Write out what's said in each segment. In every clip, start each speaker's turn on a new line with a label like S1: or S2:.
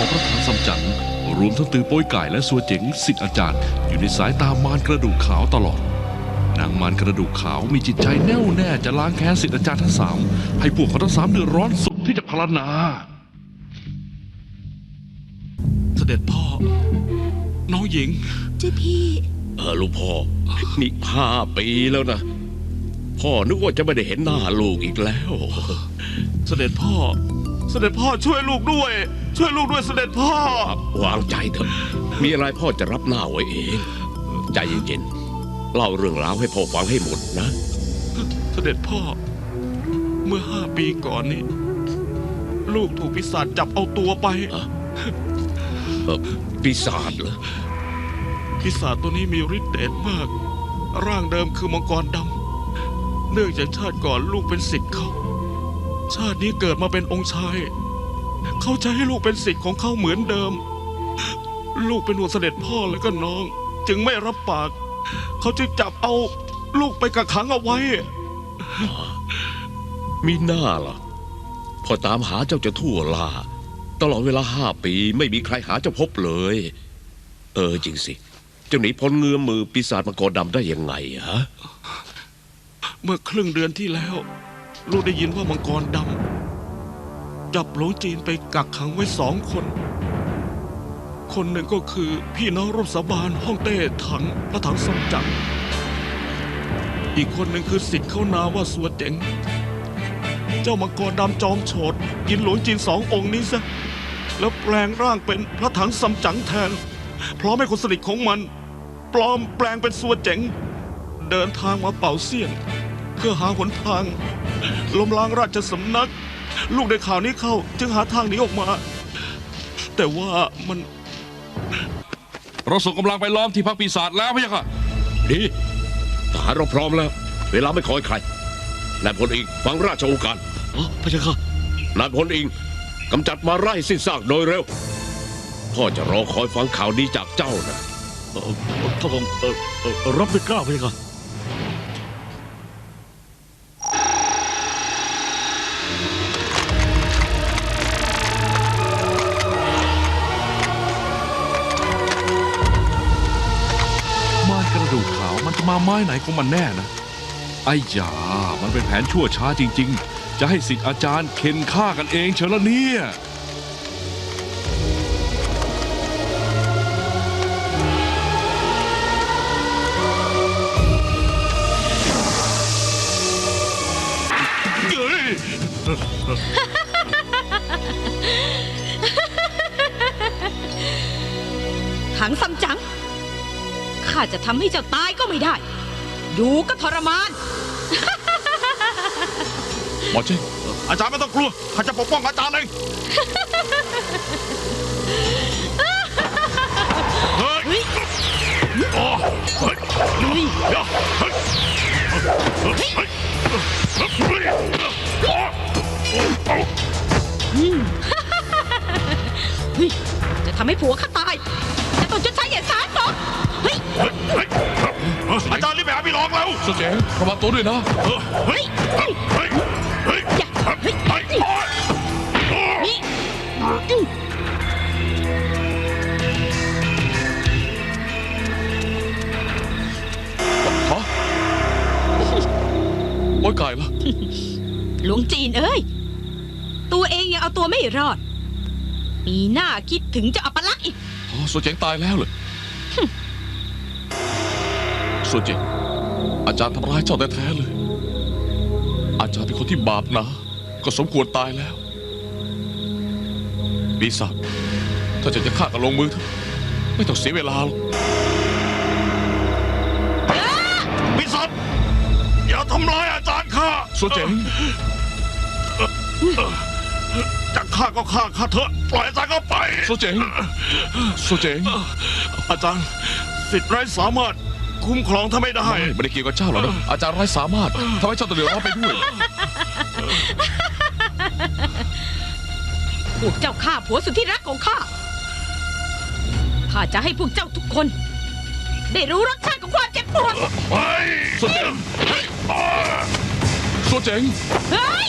S1: ของพระถังซัมจั๋งรวมทั้งตือโป้ยไก่และสัวเจ๋งสิทธิอาจารย์ อยู่ในสายตามารกระดูกขาวตลอด นางมารกระดูกขาวมีจิตใจแน่วแน่จะล้างแค้นสิทธิอาจารย์ทั้งสามให้พวกเขาทั้งสามเดือดร้อนสุดที่จะพรรณนา
S2: เสด็จพ่อ น้องหญิง
S3: เจ้าพี่
S4: เออลูกพ่อ นี่ห้าปีแล้วนะ พ่อนึกว่าจะไม่ได้เห็นหน้าลูกอีกแล้ว
S2: เสด็จพ่อ เสด็จพ่อช่วยลูกด้วย ช่วยลูกด้วยเสด็จพ่อ
S4: วางใจเถอะ มีอะไรพ่อจะรับหน้าไว้เอง ใจเย็นๆ เล่าเรื่องราวให้พ่อฟังให้หมดนะ
S2: เสด็จพ่อ เมื่อห้าปีก่อนนี้ ลูกถูกปีศาจจับเอาตัวไป
S4: เออปีศาจเหรอ
S2: ปีศาจตัวนี้มีฤทธิ์เดชมาก ร่างเดิมคือมังกรดำเนื่องจากชาติก่อนลูกเป็นศิษย์เขา ชาตินี้เกิดมาเป็นองค์ชาย เขาจะให้ลูกเป็นศิษย์ของเขาเหมือนเดิม ลูกเป็นห่วงเสด็จพ่อและก็น้อง จึงไม่รับปาก เขาจึงจับเอาลูกไปกักขังเอาไว้
S4: มีหน้าล่ะพ่อตามหาเจ้าจะทั่วล่าตลอดเวลาห้าปีไม่มีใครหาเจ้าพบเลย เออจริงสิเจ้าหนีพ้นเงื้อมมือปีศาจมังกรดำได้ยังไงฮะ
S2: เมื่อครึ่งเดือนที่แล้ว ลูกได้ยินว่ามังกรดำจับหลวงจีนไปกักขังไว้สองคน คนหนึ่งก็คือพี่น้องร่วมสาบานห้องเต้ถังพระถังซัมจั๋งอีกคนหนึ่งคือสิทธิ์เข้านาว่าสัวเจ๋ง เจ้ามังกรดำจอมโฉดกินหลวงจีนสององค์นี้ซะ แล้วแปลงร่างเป็นพระถังซัมจั๋งแทน พร้อมให้คนสนิทของมัน ปลอมแปลงเป็นสัวเจ๋ง เดินทางมาเป่าเสี้ยน เพื่อหาหนทาง ล้มล้างราชสำนัก ลูกได้ข่าวนี้เข้า จึงหาทางหนีออกมา แต่ว่ามัน
S1: เราส่งกำลังไปล้อมที่พักปีศาจแล้วพี่ค่ะ
S4: ดีทหารเราพร้อมแล้ว เวลาไม่คอยใครนายพลเองฟังราชโองการ
S2: อ๋อพระเจ้าค่ะ
S4: นายพลเองกำจัดมาไร่สิ้นซากโดยเร็ว พ่อจะรอคอยฟังข่าวดีจากเจ้านะ
S2: เอ่อพระองค์เอ่อเอ่อรับไม่กล้าพระเจ้าค่ะ
S1: มันจะมาไม้ไหนของมันแน่นะ ไอ้ยามันเป็นแผนชั่วช้าจริง ๆ จะให้สิทธิ์อาจารย์เข็นฆ่ากันเองเชียวละเนี่ย
S2: เฮ้ย
S3: ถังซัมจั๋งข้าจะทำให้เจ้าตายก็ไม่ได้ อยู่ก็ทรมาน
S1: หมอเจ้
S2: อาจารย์ไม่ต้องกลัวข้าจะปกป้องอาจารย์เองเฮ้ย
S3: เฮ้ย
S2: โอ้เฮ้ย
S3: เฮ้ย
S2: เดี๋ยว
S3: อง
S2: แล้ว
S1: สุเจ๋งระวังตัวด้วยนะ
S2: เฮ้ยเฮ้ยเฮ้ยเฮ้ย
S3: อย่าเฮ้ย
S2: เฮ้ยโอ๊ยโอ๊ย
S3: นี่อืม
S1: ฮะโอ้ยไก่ละ
S3: หลวงจีนเอ้ย ตัวเองยังเอาตัวไม่รอดปีหน้าคิดถึงจะอัปลักษณ์อีก
S1: อ๋อสุเจ๋งตายแล้วเลยสุเจ๋ง อาจารย์ทำร้ายเจ้าแท้ๆเลย อาจารย์เป็นคนที่บาปหนะก็สมควรตายแล้ว ปีศาจถ้าจะจะฆ่ากันลงมือเถอะไม่ต้องเสียเวลาหรอก
S2: ปีศาจอย่าทำร้ายอาจารย์ข้า
S1: สุเจ๋ง
S2: จะฆ่าก็ฆ่าข้าเถอะปล่อยอาจารย์เข้าไป
S1: สุเจ๋งสุเจ๋ง
S2: อาจารย์สิทธิ์ไร้สามารถ คุ้มครองถ้าไม่ได้
S1: ไม่ไม่ได้เกี่ยวกับเจ้าหรอกนะอาจารย์ไร้สามารถทำให้เจ้าต้องเดือดร้อนไปด้วย
S3: พวกเจ้าฆ่าผัวสุดที่รักของข้า ข้าจะให้พวกเจ้าทุกคน ได้รู้รสชาติของความเจ็บปวด
S2: เฮ้ย
S1: สุเจ๋งสุเจ๋ง
S3: เฮ้ย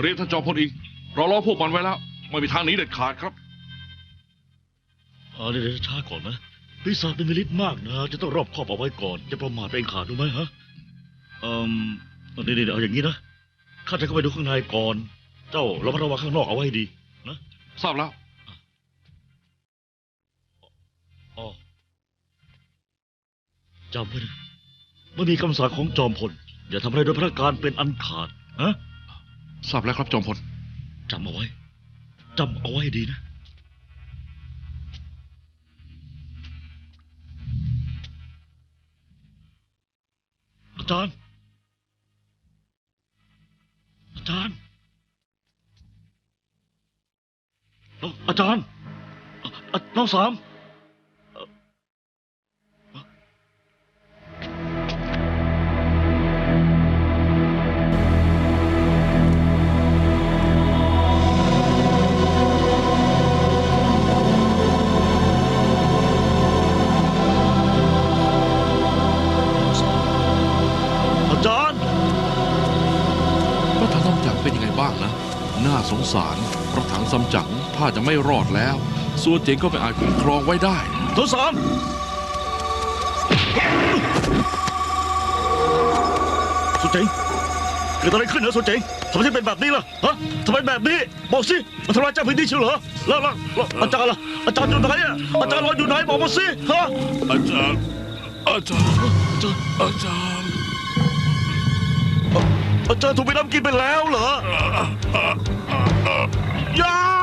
S1: เรียนท่านจอมพลอิงเราล้อพวกมันไว้แล้ว ไม่มีทางหนีเด็ดขาดครับ
S5: เอาเดี๋ยวช้าก่อนนะปีศาจเป็นมิลิตมากนะ จะต้องรอบคอบเอาไว้ก่อนจะประมาทเป็นขาดรู้ไหมฮะเอ่มเดี๋ยวเดี๋ยวเอาอย่างนี้นะข้าจะเข้าไปดูข้างในก่อน เจ้าระมัดระวังข้างนอกเอาไว้ให้ดีนะ
S1: ทราบแล้ว
S5: อ๋อจำไว้นะเมื่อมีคำสั่งของจอมพล อย่าทำอะไรโดยพระการเป็นอันขาดนะ
S1: ทราบแล้วครับจอมพล
S5: จำเอาไว้จำเอาไว้ให้ดีนะ อาจารย์ อาจารย์ น้องอาจารย์อะอะน้องสาม
S1: บ้างนะ น่าสงสารพระถังซัมจั๋งถ้าจะไม่รอดแล้วส่วนเจ๋งก็ไม่อาจคุ้มครองไว้ได้
S5: ทศสามสุเจ๋งเกิดอะไรขึ้นเหรอสุเจ๋งทำไมถึงเป็นแบบนี้ล่ะฮะทำไมแบบนี้ บอกสิมันทำลายเจ้าพื้นที่เชียวเหรอแล้วแล้วแล้วอาจารย์ล่ะอาจารย์อยู่ไหนอะอาจารย์รออยู่ไหนบอกมาสิฮะ
S2: อาจารย์อาจารย์อาจารย์ อาจารย์
S5: อถูกไปน้ำกินไปแล้วเหรออย่า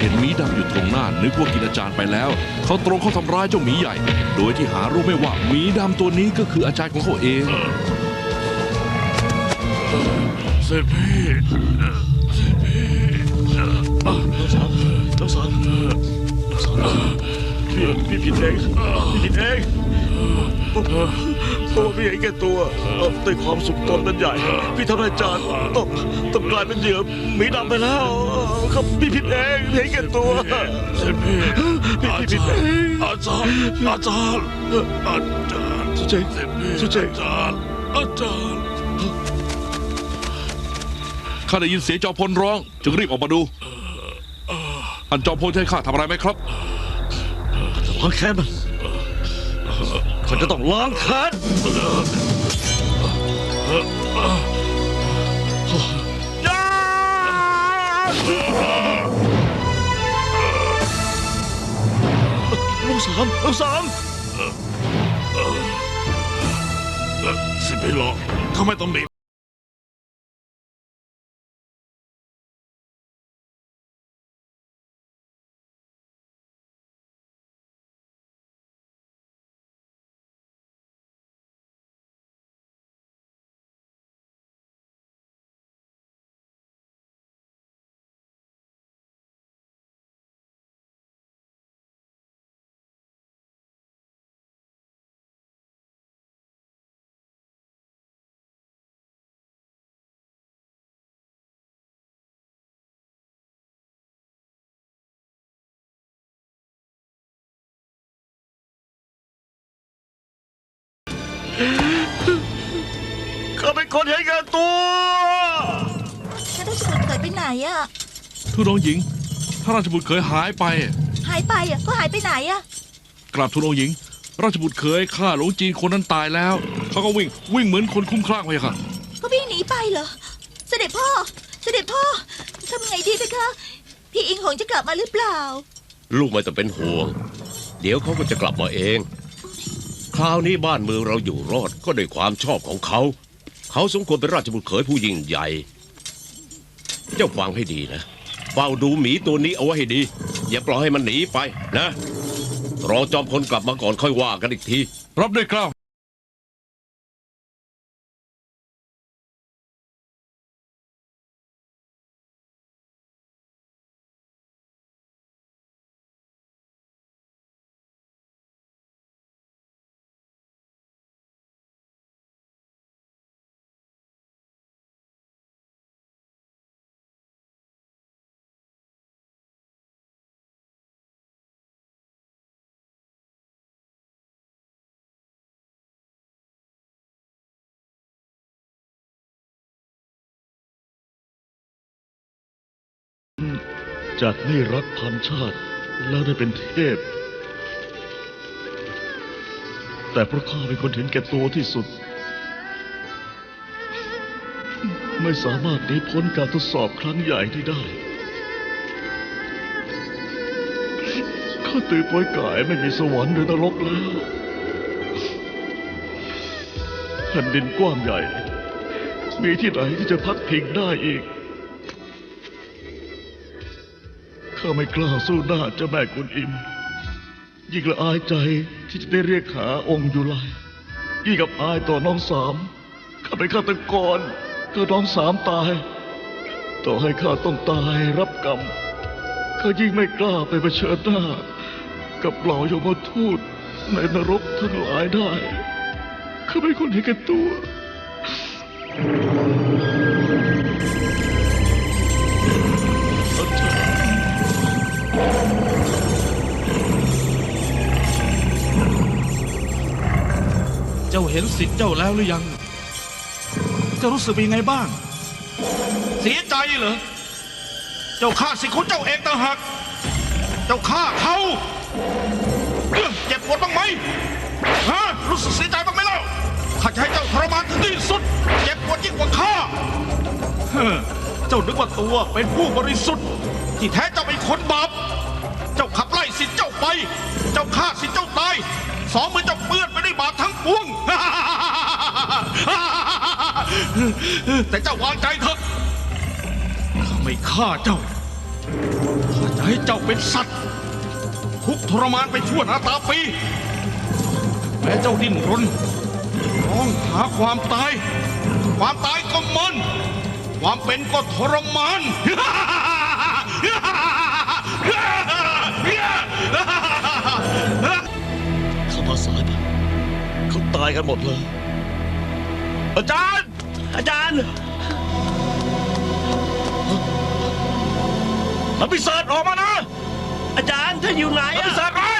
S1: เห็นหมีดำอยู่ตรงหน้า นึกว่ากินอาจารย์ไปแล้ว เขาตรงเข้าทำร้ายเจ้าหมีใหญ่ โดยที่หารู้ไม่ว่าหมีดำตัวนี้ก็คืออาจารย์ของเขาเอง
S2: เสร็จพี่เสร็จพี่
S5: น้องสาวน้องสาวน้องสาวพี่พี่ผิดเองพี่ผิดเอง โอ้พี่เห็นแก่ตัวเอ่อด้วยความสุขตนนั้นใหญ่ พี่ทำให้อาจารย์ต้องต้องกลายเป็นเหยื่อหมีดำไปแล้วครับพี่ผิดเองพี่เห็นแก่ตัว
S2: เสร็จพี่
S5: พี่
S2: อา
S5: พี่ผิด
S2: จาร
S5: เอ
S2: ย์
S5: ง
S2: อาจารย์อาจารย์อาจารย์
S5: สุเจง
S2: เสร็จพี่
S5: สุเจง
S2: อาจารย์อาจารย์
S1: ข้าได้ยินเสียงจอมพลร้อง จึงรีบออกมาดูอันจอมพลใช้ข้าทำอะไรไหมครับ
S5: ล้างแค้นมัน เขาจะต้องล้างแค้นอย่าลูกสามลูกสาม
S2: สิพี่หลอกทำไมต้องหนี
S5: คนเห็นแก่ตัว
S6: ท่านราชบุตรเคยไปไหนอะ
S1: ทูลองค์หญิง ถ้าราชบุตรเคยหายไป
S6: หายไปอะก็หายไปไหนอะ
S1: กราบทูลองค์หญิง ราชบุตรเคยฆ่าหลวงจีนคนนั้นตายแล้ว เขาก็วิ่งวิ่งเหมือนคนคลุ้มคลั่งไปค่ะ
S6: ก็วิ่งหนีไปเหรอ เสด็จพ่อ เสด็จพ่อทำยังไงดีเพคะ พี่อิงหงจะกลับมาหรือเปล่า
S4: ลูกไม่ต้องเป็นห่วง เดี๋ยวเขาก็จะกลับมาเอง คราวนี้บ้านเมืองเราอยู่รอดก็ด้วยความชอบของเขา เขาสมควรเป็นราชบุตรเขยผู้ยิ่งใหญ่ เจ้าฟังให้ดีนะเฝ้าดูหมีตัวนี้เอาไว้ให้ดี อย่าปล่อยให้มันหนีไปนะ รอจอมพลกลับมาก่อนค่อยว่ากันอีกที
S1: รับด้วยเกล้า
S5: จากนี่รักพันชาติแล้วได้เป็นเทพ แต่เพราะข้าเป็นคนเห็นแก่ตัวที่สุด ไม่สามารถหนีพ้นการทดสอบครั้งใหญ่ที่ได้ข้าตื่นป่วยกายไม่มีสวรรค์หรือนรกแล้วแผ่นดินกว้างใหญ่ มีที่ไหนที่จะพักพิงได้อีก ข้าไม่กล้าสู้หน้าเจ้าแม่กุนอิม ยิ่งละอายใจที่จะได้เรียกหาองค์อยุไลยิ่งกับอายต่อน้องสาม ข้าเป็นฆาตกรก็น้องสามตาย ต่อให้ข้าต้องตายรับกรรม ข้ายิ่งไม่กล้าไปเผชิญหน้า กับเหล่ายมทูตในนรกทั้งหลายได้ ข้าเป็นคนเห็นแก่ตัว
S7: เจ้าเห็นสิทธิ์เจ้าแล้วหรือยัง เจ้ารู้สึกเป็นยังไงบ้าง เสียใจเหรอ เจ้าฆ่าสิทธิ์ของเจ้าเองต่างหาก เจ้าฆ่าเขาเอ้อเจ็บปวดบ้างไหมฮะรู้สึกเสียใจบ้างไหมเล่าข้าจะให้เจ้าทรมานถึงที่สุด เจ็บปวดยิ่งกว่าข้าเฮ้อเจ้านึกว่าตัวเป็นผู้บริสุทธิ์ ที่แท้เจ้าเป็นคนบาป ไป เจ้าฆ่าสิเจ้าตาย สองมือเจ้าเปื้อนไปด้วยบาปทั้งปวง แต่เจ้าวางใจเถอะข้าไม่ฆ่าเจ้าข้าจะให้เจ้าเป็นสัตว์ ทุกข์ทรมานไปชั่วนาตาปี แม้เจ้าดิ้นรนร้องหาความตาย ความตายก็มัน ความเป็นก็ทรมาน
S5: ตายกันหมดเลย อาจารย์ อาจารย์อภิเษกออกมานะ อาจารย์ท่านอยู่ไหนอภิเษกไอ้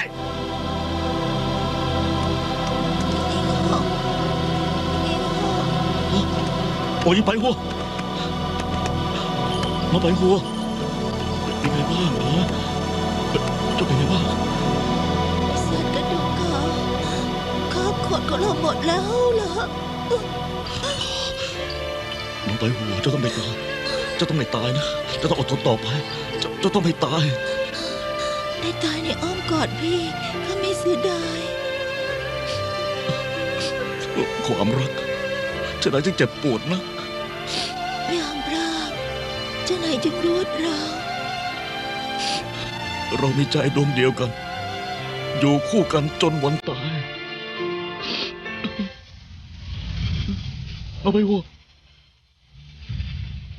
S5: โอ้ยไปหัวมาไปหัวเป็นไงบ้างฮะเจะเป็นไงบ้าง
S6: ดของเราหมดแล้วเหรอ
S5: น้องไปหัวเจ้าต้องไม่ตายเจ้าต้องไม่ตายนะเจ้าต้องอดทนต่อไปเจ้าเจ้าต้องไม่ตาย
S6: ได้ตายในอ้อมกอดพี่ข้าไม่เสียดาย
S5: ความรักฉะนั้นจึงเจ็บปวดนะ
S6: ยามรักเจ้าไหนจึงรวดเรา
S5: เรามีใจดวงเดียวกัน อยู่คู่กันจนวันตาย เอาไปหัว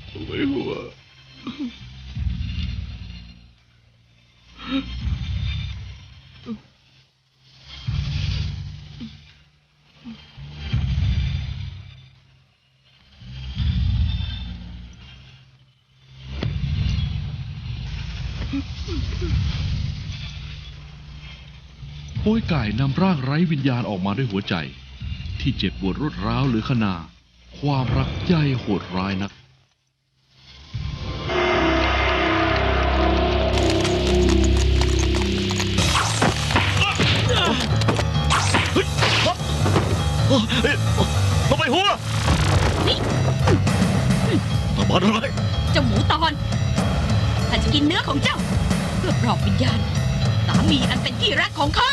S5: เอาไปหัว
S1: โป้ยไก่นำร่างไร้วิญญาณออกมาด้วยหัวใจ ที่เจ็บปวดรวดร้าวหรือขนา ความรักใหญ่โหดร้ายนัก
S5: เฮ้ยเอาไปหัวทำอะไร
S3: เจ้าหมูตอนข้าจะกินเนื้อของเจ้า เพื่อปลอบวิญญาณสามีอันเป็นที่รักของข้า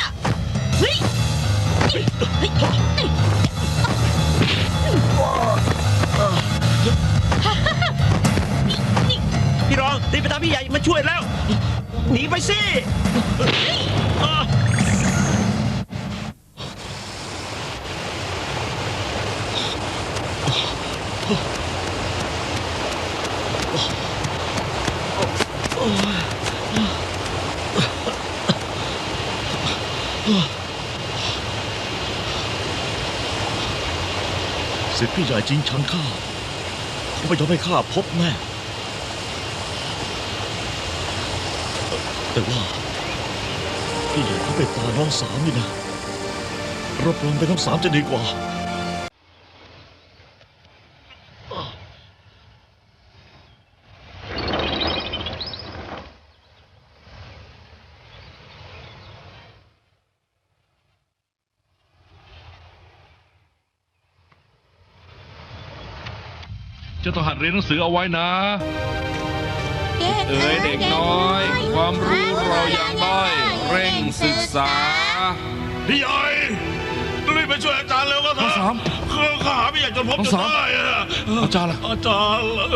S8: ญ่
S5: จริงชังข้าเขาไม่ยอมให้ข้าพบแน่แต่ว่าพี่ใหญ่เขาเป็นตาน้องสามนี่นะรับรองเป็นน้องสามจะดีกว่า
S1: จะต้องหัด เรียนหนังสือเอาไว้นะ
S9: เด็ก
S1: เอ๋ยเด็กน้อย ความรู้เรายังด้อยเร่งศึกษา
S2: พี่ใหญ่รีบไปช่วยอาจารย์เร็วก็เถ
S1: ข้อ
S2: อะ
S1: สาม
S2: คือข้าหาพี่ใหญ่จนพบ
S1: ข้อ
S2: จน
S1: สาม
S2: ได้อะ
S1: อาจารย์ล่ะ
S2: อาจารย์ล่ะ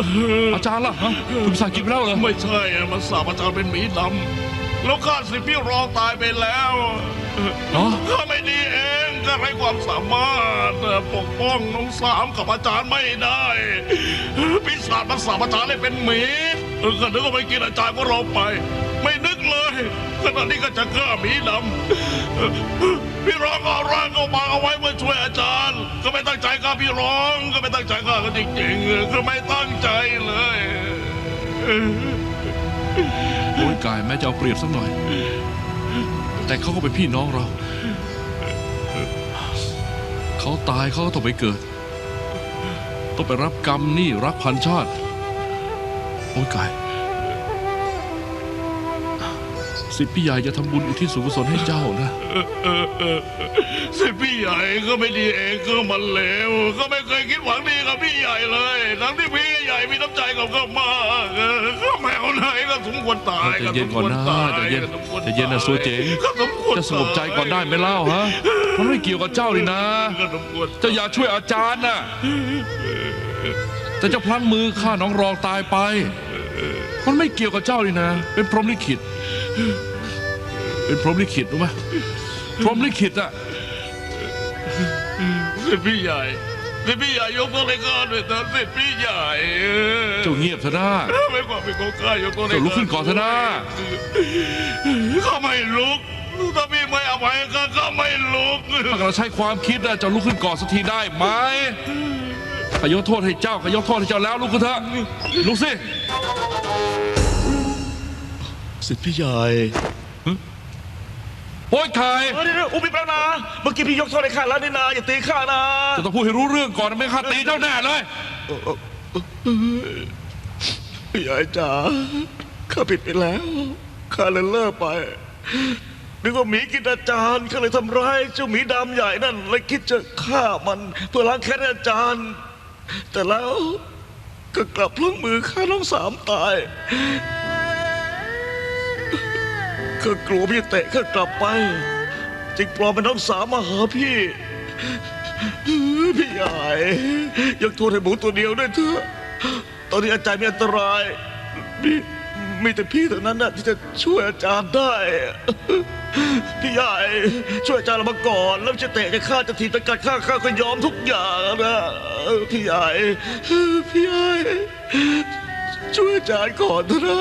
S1: อาจารย์ล่ะฮะคุณภาษาอังกฤษไปแล้วเหรอ
S2: ไม่ใช่อะมันสาบอาจารย์เป็นหมีดำแล้วข้าสิพี่รองตายไปแล้ว
S1: เนาะ
S2: ข้าไม่ดีเอ งก็ไร้ความสามารถปกป้องน้องสามกับอาจารย์ไม่ได้ปีศาจมันสาบอาจารย์ให้เป็นหมีก็นึกว่าไปกินอาจารย์ก็เราไป ไม่นึกเลยขณะนี้ก็จะฆ่าหมีดำพี่รองก็เอาร่างเข้ามาเอาไว้เพื่อช่วยอาจารย์ ก็ไม่ตั้งใจฆ่าพี่รอง ก็ไม่ตั้งใจฆ่ากันจริงๆก็ไม่ตั้งใจเลย
S1: โอ้ยกายแม้จะเอาเปรียบสักหน่อย แต่เขาก็เป็นพี่น้องเรา เขาตายเขาก็ต้องไปเกิด ต้องไปรับกรรมนี่รักพันชาติ โอ้ยกาย สิพี่ใหญ่จะทำบุญอุทิศส่วนกุศลให้เจ้านะ
S2: สิพี่ใหญ่ก็ไม่ดีเองก็มันเลวก็ไม่เคยคิดหวังดีกับพี่ใหญ่เลย ทั้งที่พี่ใหญ่มีน้ำใจกับเขามาก สมควรตาย
S1: ใจเย็นก่อนนะ
S2: สมควรตาย
S1: ใจเย็น
S2: ก็สมควร
S1: ใจเย็นนะสัวเจ๋ง
S2: ก็สมควร
S1: จะสงบใจก่อนได้ไหมเล่าฮะมันไม่เกี่ยวกับเจ้านี่นะ
S2: ก็สมควร
S1: เจ้าอย่าช่วยอาจารย์น่ะแต่เจ้าพลั้งมือฆ่าน้องรองตายไป มันไม่เกี่ยวกับเจ้านี่นะ เป็นพรหมลิขิต เป็นพรหมลิขิตรู้ไหมพรหมลิขิตอะ
S2: สิพี่ใหญ่ สิพี่ใหญ่ยกโทษให้ข้าด้วยนะสิพี่ใหญ่เออ
S1: เจ้าเงียบเถอะนะ
S2: ไม่ความเป็นของข้ายกโทษให้
S1: เจ้าลุกขึ้นก่อนเถอะนะ
S2: ข้าไม่ลุกถ้าพี่ไม่อภัยข้าข้าไม่ลุก
S1: ถ้าเราใช้ความคิดนะเจ้าลุกขึ้นก่อนสักทีได้ไหมขอยกโทษให้เจ้าขอยกโทษให้เจ้าแล้วลุกขึ้นเถอะลุกสิ
S2: สิทธิพี่ใหญ่
S1: โอ้ยไข่
S5: เออเดี๋ยวๆอุ้มพี่แป๊บนะเมื่อกี้พี่ยกโทษให้ข้าแล้วนี่นาอย่าตีข้านะ
S1: จะต้องพูดให้รู้เรื่องก่อนนะไม่งั้นข้าตีเจ้าแน่เลย
S2: พี่ใหญ่จ๋าข้าผิดไปแล้วข้าเลยเลิกไปนึกว่าหมีกินอาจารย์ข้าเลยทำร้ายเจ้าหมีดำใหญ่นั่นเลยคิดจะฆ่ามันเพื่อล้างแค้นอาจารย์ แต่แล้วก็กลับพลั้งมือฆ่าน้องสามตาย ข้ากลัวพี่เตะข้ากลับไป จึงปลอมเป็นน้องสาวมาหาพี่ พี่ใหญ่ยกโทษให้หมูตัวเดียวด้วยเถอะ ตอนนี้อาจารย์มีอันตรายมีมีแต่พี่เท่านั้นนะที่จะช่วยอาจารย์ได้ พี่ใหญ่ช่วยอาจารย์เรามาก่อน แล้วจะเตะจะฆ่าจะถีบจะกัดฆ่าข้าก็ยอมทุกอย่างนะพี่ใหญ่พี่ใหญ่ช่วยอาจารย์ก่อนเถอะนะ